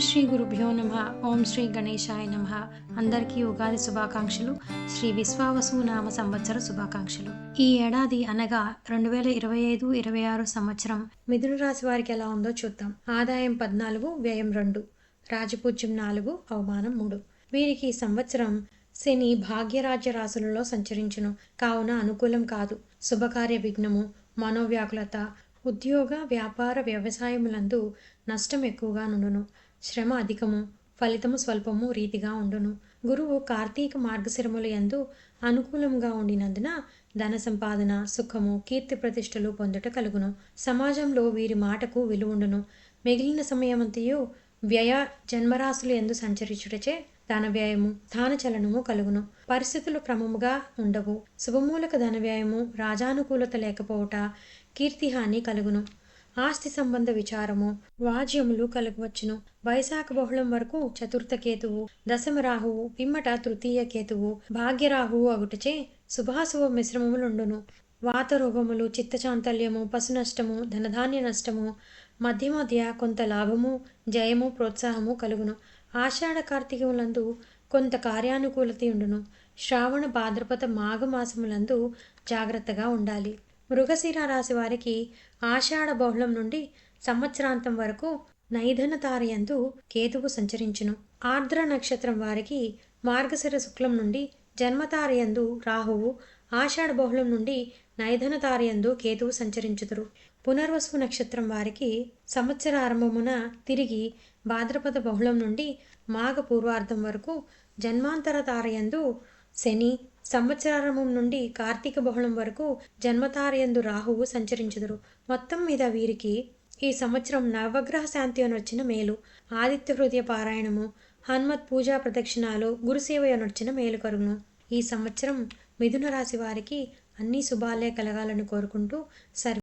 శ్రీ గురుభ్యో నమ. ఓం శ్రీ గణేశాయ నమ. అందరికీ ఉగాది శుభాకాంక్షలు. శ్రీ విశ్వావసు నామ సంవత్సర శుభాకాంక్షలు. ఈ ఏడాది అనగా రెండు వేల ఇరవై ఐదు ఇరవై ఆరు సంవత్సరం. మిథున రాశి వారికి ఎలా ఉందో చూద్దాం. ఆదాయం పద్నాలుగు వ్యయం రెండు. రాజపూజ్యం నాలుగు అవమానం మూడు. వీరికి ఈ సంవత్సరం శని భాగ్యరాజ్య రాశులలో సంచరించును. కావున అనుకూలం కాదు. శుభకార్య విఘ్నము మనోవ్యాకులత ఉద్యోగ వ్యాపార వ్యవసాయములందు నష్టం ఎక్కువగా నుండును. శ్రమ అధికము ఫలితము స్వల్పము రీతిగా ఉండును. గురువు కార్తీక మార్గశిరముల యందు అనుకూలంగా ఉండినందున ధన సంపాదన సుఖము కీర్తి ప్రతిష్టలు పొందుట కలుగును. సమాజంలో వీరి మాటకు విలువుండును. మిగిలిన సమయమంతయు వ్యయ జన్మరాశులు ఎందు సంచరించుటచే ధన వ్యయము ధాన చలనము కలుగును. పరిస్థితులు క్రమముగా ఉండవు. శుభమూలక ధన వ్యయము రాజానుకూలత లేకపోవట కీర్తిహాని కలుగును. ఆస్తి సంబంధ విచారము వాజ్యములు కలగవచ్చును. వైశాఖ బహుళం వరకు చతుర్థ కేతువు దశమ రాహువు పిమ్మట తృతీయ కేతువు భాగ్యరాహువు అగుటచే శుభాశుభ మిశ్రమములుండును. వాతరోగములు చిత్తచాంతల్యము పశు నష్టము ధనధాన్య నష్టము మధ్య మధ్య కొంత లాభము జయము ప్రోత్సాహము కలుగును. ఆషాఢ కార్తీకములందు కొంత కార్యానుకూలత ఉండును శ్రావణ భాద్రపద మాఘమాసములందు జాగ్రత్తగా ఉండాలి. మృగశిర రాశి వారికి ఆషాఢ బహుళం నుండి సంవత్సరాంతం వరకు నైధన తారయందు కేతువు సంచరించును. ఆర్ద్ర నక్షత్రం వారికి మార్గశిర శుక్లం నుండి జన్మతారయందు రాహువు ఆషాఢ బహుళం నుండి నైధన తారయందు కేతువు సంచరించుదురు. పునర్వసు నక్షత్రం వారికి సంవత్సర ఆరంభమున తిరిగి భాద్రపద బహుళం నుండి మాఘ పూర్వార్ధం వరకు జన్మాంతర తారయందు శని సంవత్సరారంభం నుండి కార్తీక బహుళం వరకు జన్మతారయందు రాహువు సంచరించుదురు. మొత్తం మీద వీరికి ఈ సంవత్సరం నవగ్రహ శాంతి అనొచ్చిన మేలు. ఆదిత్య హృదయ పారాయణము హనుమత్ పూజా ప్రదక్షిణాలు గురుసేవ అనొచ్చిన మేలు కరుగును ఈ సంవత్సరం మిథున రాశి వారికి అన్ని శుభాలే కలగాలని కోరుకుంటూ సర్వ